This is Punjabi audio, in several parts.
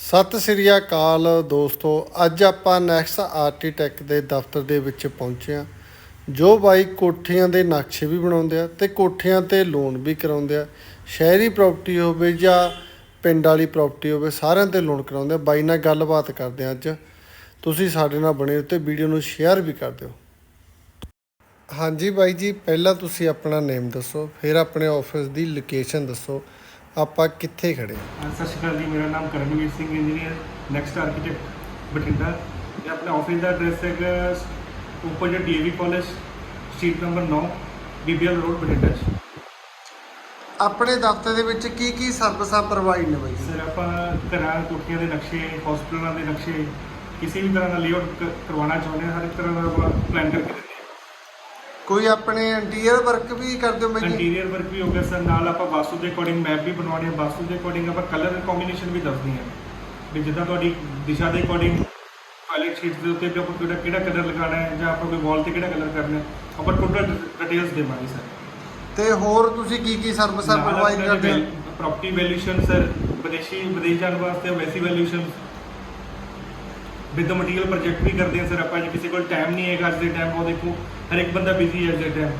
ਸਤਿ ਸ੍ਰੀ ਅਕਾਲ ਦੋਸਤੋ, ਅੱਜ ਆਪਾਂ ਨੈਕਸਟ ਆਰਕੀਟੈਕਟ ਦੇ ਦਫ਼ਤਰ ਦੇ ਵਿੱਚ ਪਹੁੰਚੇ ਹਾਂ, ਜੋ ਬਾਈ ਕੋਠੀਆਂ ਦੇ ਨਕਸ਼ੇ ਵੀ ਬਣਾਉਂਦੇ ਆ ਤੇ ਕੋਠੀਆਂ ਤੇ ਲੋਨ ਵੀ ਕਰਾਉਂਦੇ ਆ। ਸ਼ਹਿਰੀ ਪ੍ਰਾਪਰਟੀ ਹੋਵੇ ਜਾਂ ਪਿੰਡ ਵਾਲੀ ਪ੍ਰਾਪਰਟੀ ਹੋਵੇ, ਸਾਰਿਆਂ ਤੇ ਲੋਨ ਕਰਾਉਂਦੇ ਆ। ਬਾਈ ਨਾਲ ਗੱਲਬਾਤ ਕਰਦੇ ਆ ਅੱਜ। ਤੁਸੀਂ ਸਾਡੇ ਨਾਲ ਬਣੇ ਉੱਤੇ ਵੀਡੀਓ ਨੂੰ ਸ਼ੇਅਰ ਵੀ ਕਰ ਦਿਓ। ਹਾਂਜੀ ਬਾਈ ਜੀ, ਪਹਿਲਾਂ ਤੁਸੀਂ ਆਪਣਾ ਨੇਮ ਦੱਸੋ, ਫਿਰ ਆਪਣੇ ਆਫਿਸ ਦੀ ਲੋਕੇਸ਼ਨ ਦੱਸੋ। ਆਪਾਂ ਕਿੱਥੇ ਖੜੇ ਹਾਂ? ਸਤਿ ਸ਼੍ਰੀ ਅਕਾਲ ਜੀ ਮੇਰਾ ਨਾਮ Karanveer Singh engineer next architect Bathinda. ਇਹ ਆਪਣੇ ਆਫਿਸ ਦਾ ਐਡਰੈਸ ਹੈਗਾ ਉੱਪਰ ਜੋ DAV college street number 9 BBL road Bathinda 'ਚ। ਆਪਣੇ ਦਫ਼ਤਰ ਦੇ ਵਿੱਚ ਕੀ ਕੀ ਸਰਵਿਸਾਂ ਪ੍ਰੋਵਾਈਡ ਨੇ ਬਾਈ ਸਰ ਆਪਾਂ ਘਰਾਂ ਕੋਠੀਆਂ ਦੇ ਨਕਸ਼ੇ ਹਸਪਤਾਲਾਂ ਦੇ ਨਕਸ਼ੇ ਕਿਸੇ ਵੀ ਤਰ੍ਹਾਂ ਦਾ ਲੇਆਊਟ ਕਰਵਾਉਣਾ ਚਾਹੁੰਦੇ ਹਾਂ ਹਰ ਇੱਕ ਤਰ੍ਹਾਂ ਦਾ ਪਲਾਨ ਕਰਕੇ ਦਿੰਦੇ ਕੋਈ ਆਪਣੇ ਇੰਟੀਰੀਅਰ ਵਰਕ ਵੀ ਕਰਦੇ ਹੋ ਬਾਈ ਹਾਂ ਜੀ? ਇੰਟੀਰੀਅਰ ਵਰਕ ਵੀ ਹੋ ਗਿਆ ਸਰ ਨਾਲ ਆਪਾਂ ਵਾਸਤੂ ਦੇ ਅਕੋਰਡਿੰਗ ਮੈਪ ਵੀ ਬਣਵਾਉਣੇ ਆ। ਵਾਸਤੂ ਦੇ ਅਕੋਰਡਿੰਗ ਆਪਾਂ ਕਲਰ ਕੰਬੀਨੇਸ਼ਨ ਵੀ ਦੱਸਦੇ ਹਾਂ ਵੀ ਜਿੱਦਾਂ ਤੁਹਾਡੀ ਦਿਸ਼ਾ ਦੇ ਅਕੋਰਡਿੰਗ ਟਾਇਲਟ ਸ਼ੀਟਸ ਦੇ ਉੱਤੇ ਵੀ ਆਪਾਂ ਕਿਹੜਾ ਕਿਹੜਾ ਕਲਰ ਲਗਾਉਣਾ ਹੈ ਜਾਂ ਆਪਾਂ ਕੋਈ ਵਾਲ ਤੇ ਕਿਹੜਾ ਕਲਰ ਕਰਨਾ ਹੈ ਆਪਾਂ ਟੋਟਲ ਡਿਟੇਲਸ ਦੇਵਾਂਗੇ ਸਰ। ਤੇ ਹੋਰ ਤੁਸੀਂ ਕੀ ਕੀ ਸਰਵਿਸਾਂ ਪ੍ਰੋਵਾਈਡ ਕਰਦੇ ਹੋ? ਪ੍ਰਾਪਰਟੀ ਵੈਲਿਊਸ਼ਨ ਸਰ ਵਿਦੇਸ਼ੀ ਵਿਦੇਸ਼ ਜਾਣ ਵਾਸਤੇ ਵੈਸੀ ਵੈਲਿਊਸ਼ਨ ਵਿਦ ਮਟੀਰੀਅਲ ਪ੍ਰੋਜੈਕਟ ਵੀ ਕਰਦੇ ਹਾਂ ਸਰ ਆਪਾਂ ਜੇ ਕਿਸੇ ਕੋਲ ਟਾਈਮ ਨਹੀਂ ਹੈਗਾ ਅੱਜ ਦੇ ਟਾਈਮ ਉਹ ਦੇਖੋ ਹਰ ਇੱਕ ਬੰਦਾ ਬਿਜ਼ੀ ਹੈ ਅੱਜ ਦੇ ਟਾਈਮ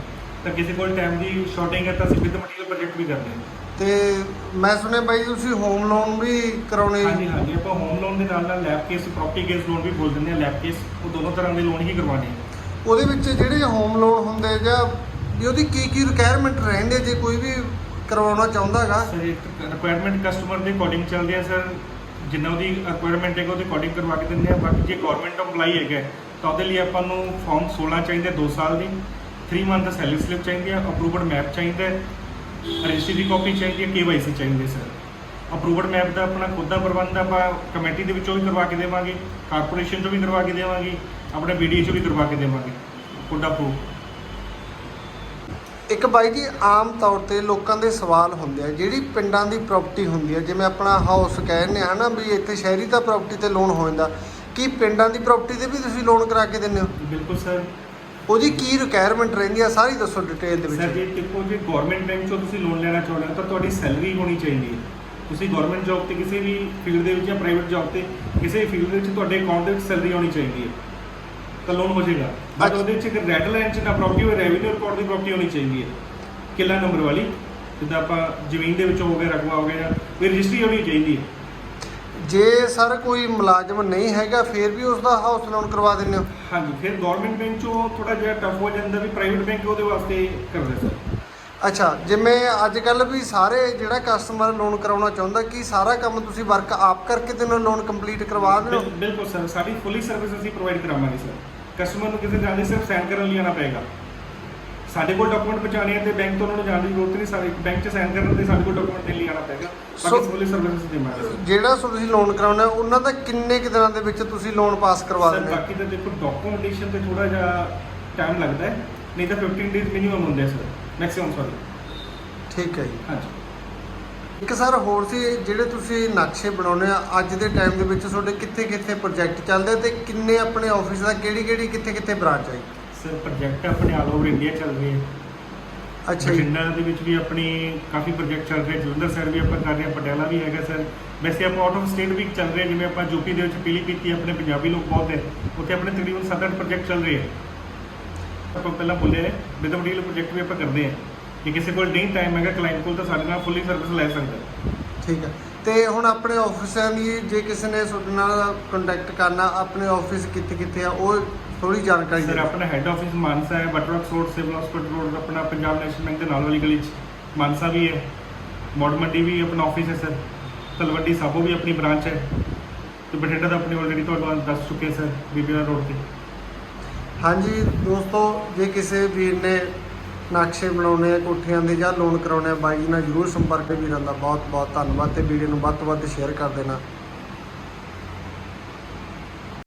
ਤਾਂ ਕਿਸੇ ਕੋਲ ਟਾਈਮ ਦੀ ਸ਼ਾਰਟਿੰਗ ਹੈ ਤਾਂ ਅਸੀਂ ਵਿਦ ਮਟੀਰੀਅਲ ਪ੍ਰੋਜੈਕਟ ਵੀ ਕਰਦੇ ਹਾਂ। ਤੇ ਮੈਂ ਸੁਣਿਆ ਬਾਈ ਤੁਸੀਂ ਹੋਮ ਲੋਨ ਵੀ ਕਰਾਉਣੇ। ਹਾਂਜੀ ਹਾਂਜੀ। ਆਪਾਂ ਹੋਮ ਲੋਨ ਦੇ ਨਾਲ ਨਾਲ lab case property case loan ਵੀ ਬੋਲ ਦਿੰਦੇ ਆ ਲੈਬ ਕੇਸ ਉਹ ਦੋਨੋਂ ਤਰ੍ਹਾਂ ਦੇ ਲੋਨ ਹੀ ਕਰਵਾਉਣੇ ਆ। ਉਹਦੇ ਵਿੱਚ ਜਿਹੜੇ ਹੋਮ ਲੋਨ ਹੁੰਦੇ ਜਾਂ ਵੀ ਉਹਦੀ ਕੀ ਕੀ ਰਿਕੁਆਇਰਮੈਂਟ ਰਹਿੰਦੇ ਜੇ ਕੋਈ ਵੀ ਕਰਵਾਉਣਾ ਚਾਹੁੰਦਾ ਹੈਗਾ? ਸਰ ਇੱਕ ਰਿਕੁਆਇਰਮੈਂਟ ਕਸਟਮਰ ਦੇ ਅਕੋਰਡਿੰਗ ਚੱਲਦੇ ਆ ਸਰ ਜਿੰਨਾ ਉਹਦੀ ਰਿਕੁਆਇਰਮੈਂਟ ਹੈਗਾ ਉਹਦੇ ਅਕੋਰਡਿੰਗ ਕਰਵਾ ਕੇ ਦਿੰਦੇ ਆ। ਬਾਕੀ ਜੇ ਗਵਰਨਮੈਂਟ EMPLOYEE ਹੈਗਾ ਤਾਂ ਉਹਦੇ ਲਈ ਆਪਾਂ ਨੂੰ ਫਾਰਮ 16 ਚਾਹੀਦਾ 2 ਸਾਲ ਦੀ। 3 ਮੰਥ ਦਾ ਸੈਲਰੀ ਸਲਿੱਪ ਚਾਹੀਦੀ ਹੈ ਅਪਰੂਵਡ ਮੈਪ ਚਾਹੀਦਾ ਰਜਿਸਟਰੀ ਦੀ ਕਾਪੀ ਚਾਹੀਦੀ ਹੈ KYC ਚਾਹੀਦੀ ਹੈ ਸਰ ਅਪਰੂਵਡ ਮੈਪ ਦਾ ਆਪਣਾ ਖੁਦ ਦਾ ਪ੍ਰਬੰਧ ਆਪਾਂ ਕਮੇਟੀ ਦੇ ਵਿੱਚੋਂ ਵੀ ਕਰਵਾ ਕੇ ਦੇਵਾਂਗੇ ਕਾਰਪੋਰੇਸ਼ਨ ਤੋਂ ਵੀ ਕਰਵਾ ਕੇ ਦੇਵਾਂਗੇ, ਆਪਣੇ BDA ਚੋਂ ਵੀ ਕਰਵਾ ਕੇ ਦੇਵਾਂਗੇ। ਖੁਦ ਪ੍ਰੂਫ ਇੱਕ ਬਾਈ ਜੀ ਆਮ ਤੌਰ ਤੇ ਲੋਕਾਂ ਦੇ ਸਵਾਲ ਹੁੰਦੇ ਆ ਜਿਹੜੀ ਪਿੰਡਾਂ ਦੀ ਪ੍ਰਾਪਰਟੀ ਹੁੰਦੀ ਹੈ ਜਿਵੇਂ ਆਪਣਾ ਹਾਊਸ ਕਹਿੰਦੇ ਆ ਨਾ ਵੀ ਇੱਥੇ ਸ਼ਹਿਰੀ ਦਾ ਪ੍ਰਾਪਰਟੀ ਤੇ ਲੋਨ ਹੋ ਜਾਂਦਾ ਕੀ ਪਿੰਡਾਂ ਦੀ ਪ੍ਰਾਪਰਟੀ ਤੇ ਵੀ ਤੁਸੀਂ ਲੋਨ ਕਰਾ ਕੇ ਦਿੰਦੇ ਹੋ? ਬਿਲਕੁਲ ਸਰ। ਉਹਦੀ ਕੀ ਰਿਕੁਆਇਰਮੈਂਟ ਰਹਿੰਦੀ ਆ ਸਾਰੀ ਦੱਸੋ ਡਿਟੇਲ ਦੇ ਸਰ ਵਿੱਚ ਜੇ ਦੇਖੋ ਜੇ ਗਵਰਨਮੈਂਟ ਬੈਂਕ ਚੋਂ ਤੁਸੀਂ ਲੋਨ ਲੈਣਾ ਚਾਹੁੰਦੇ ਹੋ ਤਾਂ ਤੁਹਾਡੀ ਸੈਲਰੀ ਹੋਣੀ ਚਾਹੀਦੀ ਹੈ। ਤੁਸੀਂ ਗਵਰਨਮੈਂਟ ਜੌਬ ਤੇ ਕਿਸੇ ਵੀ ਫੀਲਡ ਦੇ ਵਿੱਚ ਜਾਂ ਪ੍ਰਾਈਵੇਟ ਜੌਬ ਤੇ ਕਿਸੇ ਵੀ ਫੀਲਡ ਦੇ ਵਿੱਚ ਤੁਹਾਡੇ ਅਕਾਊਂਟ ਦੇ ਵਿੱਚ ਸੈਲਰੀ ਹੋਣੀ ਚਾਹੀਦੀ ਹੈ। ਤਾਂ ਲੋਨ ਹੋ ਜਾਏਗਾ ਬਟ। ਉਹਦੇ ਵਿੱਚ ਇੱਕ ਰੈਡ ਲਾਈਨ 'ਚ ਨਾ ਪ੍ਰਾਪਰਟੀ ਹੋਵੇ ਰੈਵਨਿਊ ਰਿਕਾਰਡ ਦੀ ਪ੍ਰਾਪਰਟੀ ਹੋਣੀ ਚਾਹੀਦੀ ਹੈ। ਕਿੱਲਾ ਨੰਬਰ ਵਾਲੀ ਜਿੱਦਾਂ ਆਪਾਂ ਜ਼ਮੀਨ ਦੇ ਵਿੱਚ ਹੋ ਗਿਆ ਰਕਬਾ ਹੋ ਗਿਆ ਵੀ ਰਜਿਸਟਰੀ ਹੋਣੀ ਚਾਹੀਦੀ ਹੈ। ਜੇ ਸਰ ਕੋਈ ਮੁਲਾਜ਼ਮ ਨਹੀਂ ਹੈਗਾ ਫਿਰ ਵੀ ਉਸ ਦਾ ਹਾਊਸ ਲੋਨ ਕਰਵਾ ਦਿੰਦੇ ਹੋ? ਹਾਂਜੀ ਫਿਰ ਗਵਰਨਮੈਂਟ ਬੈਂਕ 'ਚੋਂ ਥੋੜਾ ਜਿਹਾ ਟਫ ਹੋ ਜਾਂਦਾ ਵੀ ਪ੍ਰਾਈਵੇਟ ਬੈਂਕ ਉਹਦੇ ਵਾਸਤੇ ਕਰਦੇ ਸਰ ਅੱਛਾ ਜਿਵੇਂ ਅੱਜ ਕੱਲ ਵੀ ਸਾਰੇ ਜਿਹੜਾ ਕਸਟਮਰ ਲੋਨ ਕਰਾਉਣਾ ਚਾਹੁੰਦਾ ਕੀ ਸਾਰਾ ਕੰਮ ਤੁਸੀਂ ਵਰਕ ਆਪ ਕਰਕੇ ਤੇ ਲੋਨ ਕੰਪਲੀਟ ਕਰਵਾ ਦਿੰਦੇ ਹੋ ਬਿਲ- ਬਿਲਕੁਲ ਸਰ ਸਾਡੀ ਫੁੱਲੀ ਸਰਵਿਸ ਅਸੀਂ ਪ੍ਰੋਵਾਈਡ ਕਰਾਵਾਂਗੇ ਸਰ। ਕਸਟਮਰ ਨੂੰ ਕਿਸੇ ਜਾਣ ਦੀ ਸਿਰਫ ਸਾਈਨ ਕਰਨ ਲਈ ਆਉਣਾ ਪਏਗਾ। ਸਾਡੇ ਕੋਲ ਡਾਕੂਮੈਂਟ ਪਹੁੰਚਾਉਣੇ ਆ ਤੇ ਬੈਂਕ ਤੋਂ ਉਹਨਾਂ ਨੂੰ ਜਾਣ ਦੀ ਜ਼ਰੂਰਤ ਨਹੀਂ ਸਾਰੇ ਬੈਂਕ 'ਚ ਸਾਈਨ ਕਰਨ ਤੇ ਸਾਡੇ ਕੋਲ ਡਾਕੂਮੈਂਟ ਦੇਣ ਲਈ ਆਉਣਾ ਪਏਗਾ। ਸੋ- ਬਾਕੀ ਫੁੱਲੀ ਸਰਵਿਸ ਅਸੀਂ ਦੇਵਾਂਗੇ ਸਰ। ਜਿਹੜਾ ਸੋ ਤੁਸੀਂ ਲੋਨ ਕਰਾਉਣਾ ਉਹਨਾਂ ਦਾ ਕਿੰਨੇ ਕੁ ਦਿਨਾਂ ਦੇ ਵਿੱਚ ਤੁਸੀਂ ਲੋਨ ਪਾਸ ਕਰਵਾ ਸਰ ਦਿੰਦੇ ਹੋ? ਬਾਕੀ ਤਾਂ ਦੇਖੋ ਡਾਕੂਮੈਂਟੇਸ਼ਨ ਤੇ ਥੋੜਾ ਜਿਹਾ ਟਾਈਮ ਲੱਗਦਾ ਹੈ ਨਹੀਂ ਤਾਂ 15 ਡੇਜ਼ ਮਿਨੀਮਮ ਹੁੰਦੇ ਆ ਸਰ। ਮੈਕਸਿਮਮ ਸੌਰੀ ਠੀਕ ਹੈ ਜੀ। ਹਾਂਜੀ। ਇੱਕ ਸਰ ਹੋਰ ਸੀ ਜਿਹੜੇ ਤੁਸੀਂ ਨਕਸ਼ੇ ਬਣਾਉਨੇ ਆ ਅੱਜ ਦੇ ਟਾਈਮ ਦੇ ਵਿੱਚ ਤੁਹਾਡੇ ਕਿੱਥੇ ਕਿੱਥੇ ਪ੍ਰੋਜੈਕਟ ਚੱਲਦੇ ਤੇ ਕਿੰਨੇ ਆਪਣੇ ਆਫਿਸ ਦਾ ਕਿਹੜੀ ਕਿਹੜੀ ਕਿੱਥੇ ਕਿੱਥੇ ਬ੍ਰਾਂਚ ਹੈ? ਸਰ ਪ੍ਰੋਜੈਕਟ ਆਪਣੇ ਆਲ ਓਵਰ ਇੰਡੀਆ ਚੱਲ ਰਹੇ ਹੈ ਅੱਛਾ ਜੀ। ਬਠਿੰਡਾ ਦੇ ਵਿੱਚ ਵੀ ਆਪਣੀ ਕਾਫੀ ਪ੍ਰੋਜੈਕਟ ਚੱਲ ਰਹੇ ਜਲੰਧਰ ਸਾਈਡ ਵੀ ਆਪਾਂ ਕਰ ਰਹੇ ਹਾਂ ਪਟਿਆਲਾ ਵੀ ਹੈਗਾ ਸਰ ਵੈਸੇ ਆਪਾਂ ਆਊਟ ਆਫ ਸਟੇਟ ਵੀ ਚੱਲ ਰਹੇ ਜਿਵੇਂ ਆਪਾਂ ਯੂਪੀ ਦੇ ਵਿੱਚ ਪੀਲੀ ਪੀਤੀ ਆਪਣੇ ਪੰਜਾਬੀ ਲੋਕ ਬਹੁਤ ਹੈ। ਉੱਥੇ ਆਪਣੇ ਤਕਰੀਬਨ 7-8 ਪ੍ਰੋਜੈਕਟ ਚੱਲ ਰਹੇ ਹੈ ਆਪਾਂ ਪਹਿਲਾਂ ਬੋਲਿਆ ਹੈ ਵਿਦ ਮਟੀਰੀਅਲ ਪ੍ਰੋਜੈਕਟ ਵੀ ਆਪਾਂ ਕਰਦੇ ਹਾਂ ਜੇ ਕਿਸੇ ਕੋਲ ਨਹੀਂ ਟਾਈਮ ਹੈਗਾ ਕਲਾਇੰਟ ਕੋਲ ਤਾਂ ਸਾਡੇ ਨਾਲ ਫੁੱਲੀ ਸਰਵਿਸ ਲੈ ਸਕਦਾ ਠੀਕ ਹੈ। ਤੇ ਹੁਣ ਆਪਣੇ ਆਫਿਸਾਂ ਦੀ ਜੇ ਕਿਸੇ ਨੇ ਤੁਹਾਡੇ ਨਾਲ ਕੰਟੈਕਟ ਕਰਨਾ ਆਪਣੇ ਆਫਿਸ ਕਿੱਥੇ ਕਿੱਥੇ ਆ ਉਹ ਥੋੜੀ ਜਾਣਕਾਰੀ ਸਰ ਆਪਣਾ ਹੈੱਡ ਆਫਿਸ ਮਾਨਸਾ ਹੈ butter works road civil hospital road ਆਪਣਾ ਪੰਜਾਬ ਨੈਸ਼ਨਲ ਬੈਂਕ ਦੇ ਨਾਲ ਵਾਲੀ ਗਲੀ 'ਚ ਮਾਨਸਾ ਵੀ ਹੈ ਮੋੜ ਮੰਡੀ ਵੀ ਆਪਣਾ ਆਫਿਸ ਹੈ ਸਰ ਤਲਵੰਡੀ ਸਾਬੋ ਵੀ ਆਪਣੀ ਬ੍ਰਾਂਚ ਹੈ। ਤੇ ਬਠਿੰਡਾ ਦਾ ਆਪਣੀ ਆਲਰੇਡੀ ਤੁਹਾਨੂੰ ਦੱਸ ਚੁੱਕੇ ਸਰ ਬੀਬੀਆਰ ਰੋਡ ਤੇ। ਹਾਂਜੀ, ਦੋਸਤੋ, ਜੇ ਕਿਸੇ ਵੀਰ ਨੇ ਨਕਸ਼ੇ ਬਣਾਉਣੇ ਆ, ਕੋਠੀਆਂ ਦੇ ਜਾਂ ਲੋਨ ਕਰਾਉਣੇ ਆ, ਬਾਈ ਜੀ ਨਾਲ ਜਰੂਰ ਸੰਪਰਕ ਵੀਰਾਂ ਦਾ। ਬਹੁਤ ਬਹੁਤ ਧੰਨਵਾਦ ਤੇ ਵੀਡੀਓ ਨੂੰ ਵੱਧ ਤੋਂ ਵੱਧ ਸ਼ੇਅਰ ਕਰ ਦੇਣਾ।